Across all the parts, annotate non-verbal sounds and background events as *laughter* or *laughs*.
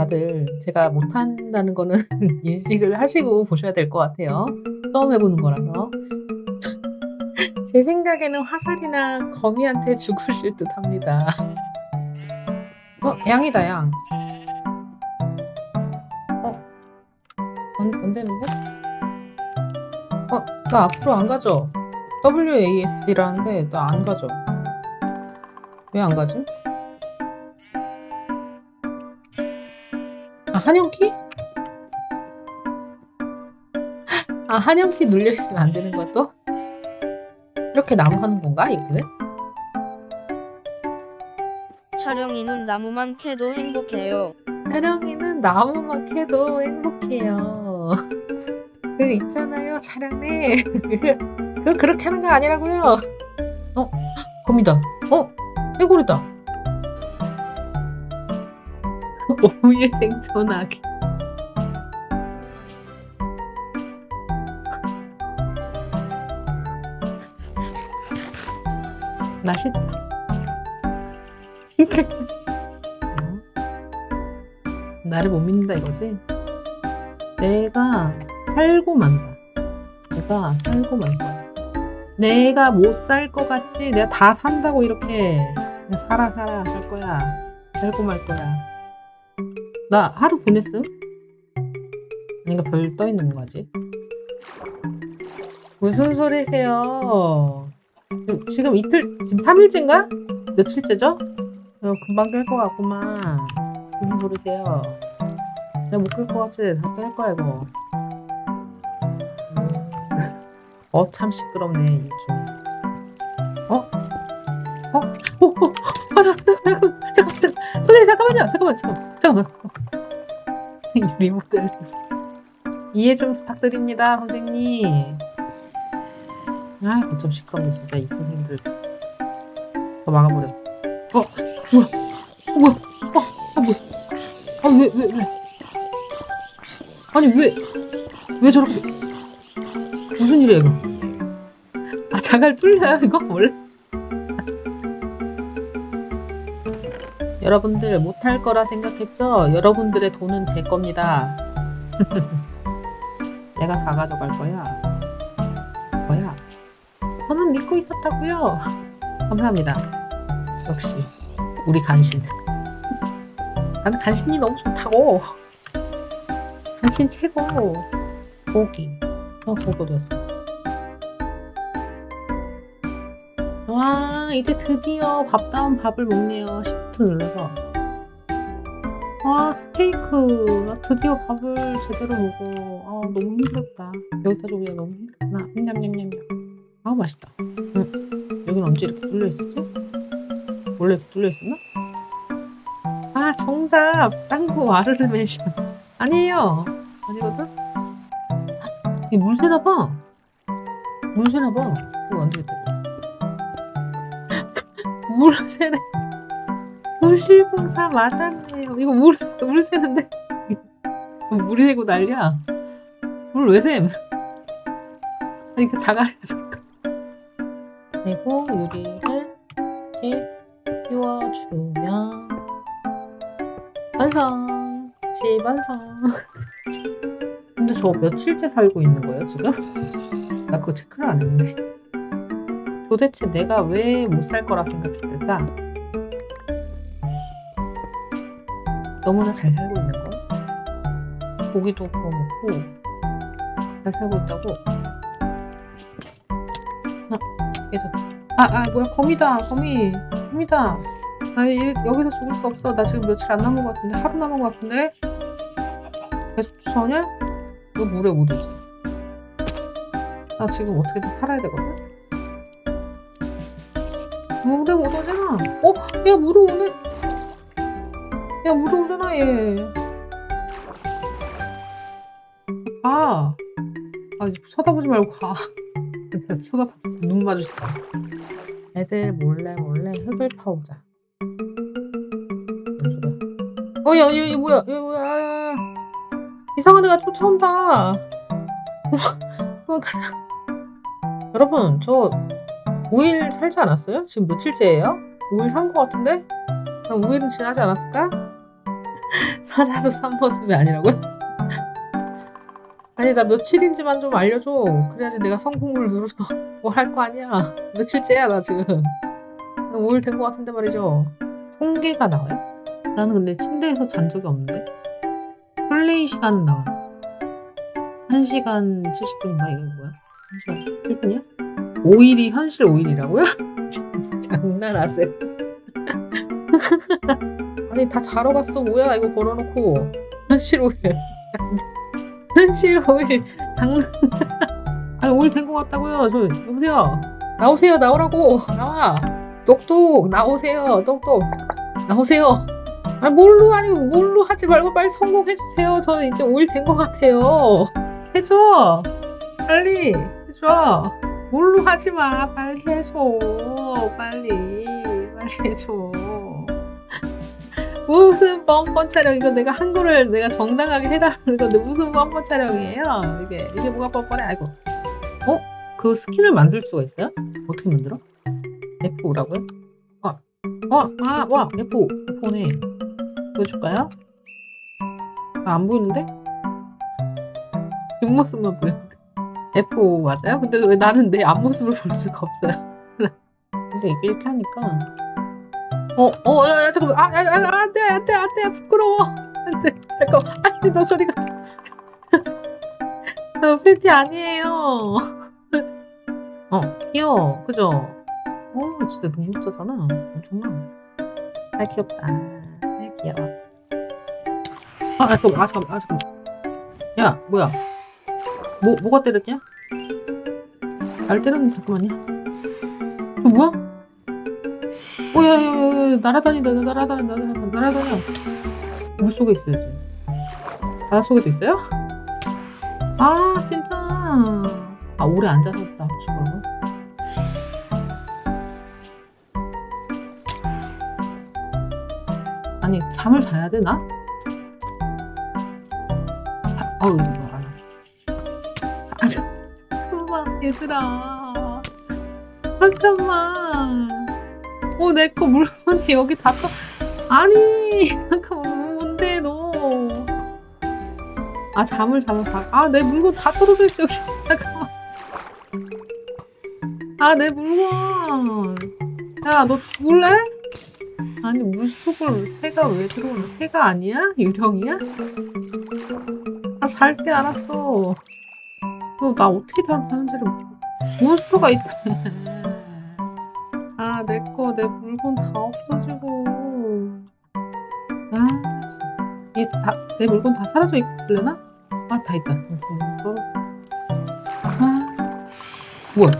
다들 제가 못한다는 거는 *laughs* 인식을 하시고 보셔야 될 것 같아요. 처음 해보는 거라서. 제 생각에는 화살이나 거미한테 죽으실 듯 합니다. 어, 양이다, 양. 어, 안, 안 되는데? 어, 나 앞으로 안 가죠? WASD라는데 나 안 가죠? 왜 안 가지? 한영키? 아, 한영키 눌려있으면 안 되는 거야, 또? 이렇게 나무 하는 건가, 이거는? 촬영이는 나무만 캐도 행복해요. 촬영이는 나무만 캐도 행복해요. 그 있잖아요, 촬영네. *laughs* 그 그렇게 하는 거 아니라고요. 어, 거미다. 어, 해골이다. 오예 생존하기. 맛있다. 나를 못 믿는다 이거지? 내가 살고 만다. 내가 살고 말 거야. 내가 못 살 것 같지? 내가 다 산다고 이렇게 살아 살아 살 거야. 살고 말 거야. 나 하루 보냈음? 아닌가 별 떠 있는 거지? 무슨 소리세요? 지금, 이틀 지금 3일째인가? 며칠째죠? 어, 금방 깰것 같구만. 무슨 소리세요? 것 같지? 다 깰 거야 이거. 어 참 시끄럽네 요즘. 어? 어? 어? 어? 아, 나, 잠깐 잠깐 선생님 잠깐만요 잠깐만 잠깐 잠깐만 이 *laughs* 리모델 이해 좀 부탁드립니다 선생님. 아 어쩜 시끄럽네 진짜 이 선생님들. 더 막아버려. 어 뭐야? 어 뭐야? 어, 어 뭐야? 아 왜 왜 왜, 아니 왜 왜 저렇게 무슨 일이야 이거? 아 자갈 뚫려요 이거? 원래? 여러분들 못할 거라 생각했죠? 여러분들의 돈은 제 겁니다. *laughs* 내가 다 가져갈 거야. 뭐야? 저는 믿고 있었다고요. *laughs* 감사합니다. 역시 우리 간신. 나는 간신이 너무 좋다고. 간신 최고. 고기. 어, 고기도 였어. 와, 이제 드디어 밥다운 밥을 먹네요. 시프트 눌러서. 아, 스테이크. 나 드디어 밥을 제대로 먹어. 아, 너무 힘들었다. 여기다 조기가 너무 힘들구나. 냠냠냠냠. 아, 맛있다. 응. 여긴 언제 이렇게 뚫려 있었지? 원래 이렇게 뚫려 있었나? 아, 정답. 짱구 와르르메션. 아니에요. 아니거든? 이 물새나 봐. 물새나 봐. 이거 안 되겠다. 물새네. 물실공사 맞았네요. 이거 물, 물 새는데. 물이 새고 난리야. 물 왜 샘? 아니, 그 자갈이라서. 그리고 유리를 이렇게 띄워주면 완성! 집 완성! 근데 저 며칠째 살고 있는 거예요, 지금? 나 그거 체크를 안 했는데. 도대체 내가 왜 못 살 거라 생각했을까? 너무나 잘 살고 있는 거. 고기도 구워 먹고 잘 살고 있다고. 아, 깨졌다. 아, 아, 뭐야, 거미다, 거미. 거미다. 나 이, 여기서 죽을 수 없어. 나 지금 며칠 안 남은 것 같은데? 하루 남은 것 같은데? 계속 쫓아오냐? 너 물에 못 오지. 나 지금 어떻게든 살아야 되거든? 물에 못 오잖아. 어? 야, 물에 오네. 야, 물에 오잖아, 얘. 가. 아, 쳐다보지 말고 가. *laughs* 쳐다봐. 눈 마주치자. 애들 몰래 몰래 흙을 파오자. 어, 야, 얘, 얘 뭐야? 얘 뭐야? 야, 야, 야. 이상한 애가 쫓아온다. *laughs* 도망가자. 여러분, 저 5일 살지 않았어요? 지금 며칠째예요? 5일 산거 같은데? 한 5일은 지나지 않았을까? *laughs* 살아도 산 모습이 아니라고요? 아니 나 며칠인지만 좀 알려줘 그래야지 내가 성공을 누르서 뭘 *laughs* 할 거 아니야 며칠째야 나 지금 5일 된거 같은데 말이죠 통계가 나와요? 나는 근데 침대에서 잔 적이 없는데 플레이 시간은 나와 1시간 70분인가 이건 뭐야? 1시간 7분이야? 5일이 현실 5일이라고요? *laughs* 장난하세요. *laughs* 아니 다 자러 갔어. 뭐야 이거 걸어놓고. 현실 5일. *laughs* 현실 5일. 장난. 아니 5일 된 것 같다고요. 저 여보세요? 나오세요. 나오라고. 나와. 똑똑. 나오세요. 똑똑. 나오세요. 아 뭘로 아니 뭘로 하지 말고 빨리 성공해 주세요. 저는 이제 5일 된 것 같아요. 해줘. 빨리 해줘 뭘로 하지 마 빨리 해줘 빨리 빨리 해줘 무슨 뻔뻔 촬영 이거 내가 한 거를 내가 정당하게 해달라는 건데 무슨 뻔뻔 촬영이에요 이게 이게 뭐가 뻔뻔해 아이고 어? 그 스킨을 만들 수가 있어요? 어떻게 만들어? F5라고요? 어, 어, 아, 와, F5, F5네. 보여줄까요? 아, 안 보이는데? 뒷모습만 보이는데. F5 맞아요? 근데 왜 나는 내 앞모습을 볼 수가 없어요? 근데 이게 이렇게 하니까. 어, 어, 야, 야, 잠깐만. 아, 아, 아, 안 돼, 안 돼, 안 돼. 부끄러워. 안 돼. 잠깐만. 아니, 너 저리가. *laughs* 너 팬티 아니에요. 어, 귀여워. 그죠? 어, 진짜 능력자잖아. 엄청나. 아, 귀엽다. 아, 귀여워. 아, 아, 잠깐만, 아, 잠깐만, 아, 잠깐만. 야, 뭐야? 뭐, 뭐가 때렸냐? 날 때렸는데, 잠깐만요. 저 뭐야? 어, 야, 야, 야, 야, 날아다닌다, 날아다닌다, 날아다닌다, 날아다녀. 물 속에 있어야지. 바다 속에도 있어요? 아, 진짜. 아, 오래 앉아서 없다, 지금. 아니, 잠을 자야 되나? 자, 어우, 이거 얘들아. 잠깐만. 어, 내 거 물건이 여기 다 떠. 아니, 잠깐만, 뭔데, 너. 아, 잠을 자면 다. 아, 내 물건 다 떨어져 있어, 여기. 잠깐만. 아, 내 물건. 야, 너 죽을래? 아니, 물속을 새가 왜 들어오는 새가 아니야? 유령이야? 아, 잘게 알았어. 너 나 어떻게 잘하는지를 몬스터가 있대. 아, 내 거, 내 물건 다 없어지고. 아, 진짜. 이게 다, 내 물건 다 사라져 있을래나? 아, 다 있다. 어, 아, 뭐야?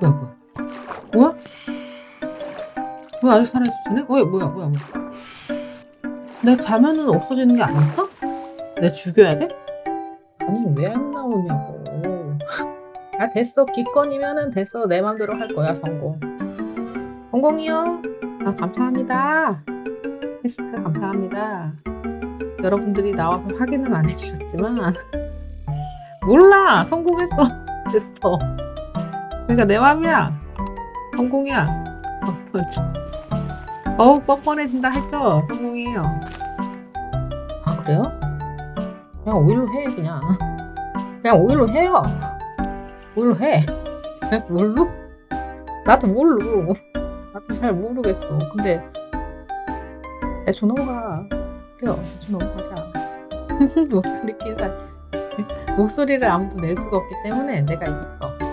뭐야, 뭐야? 뭐야? 왜 아직 살아있었네? 어, 뭐야, 뭐야, 뭐야. 내가 자면은 없어지는 게 아니었어? 내가 죽여야 돼? 아니, 왜 안 나오냐고. 아, 됐어. 기권이면은 됐어. 내 맘대로 할 거야, 성공. 성공이요? 아, 감사합니다. 테스트 감사합니다. 여러분들이 나와서 확인은 안 해주셨지만, 몰라! 성공했어. *laughs* 됐어. 그러니까 내 맘이야. 성공이야. *laughs* 어. 어우, 뻔뻔해진다 했죠? 성공이에요. 아, 그래요? 그냥 오일로 해, 그냥. 그냥 오일로 해요. 뭘로 해? 그냥 뭘로? 나도 뭘로. 나도 잘 모르겠어. 근데 대충 넘어가. 그래요. 대충 넘어가자. *laughs* 목소리 끼자. 목소리를 아무도 낼 수가 없기 때문에 내가 이겼어.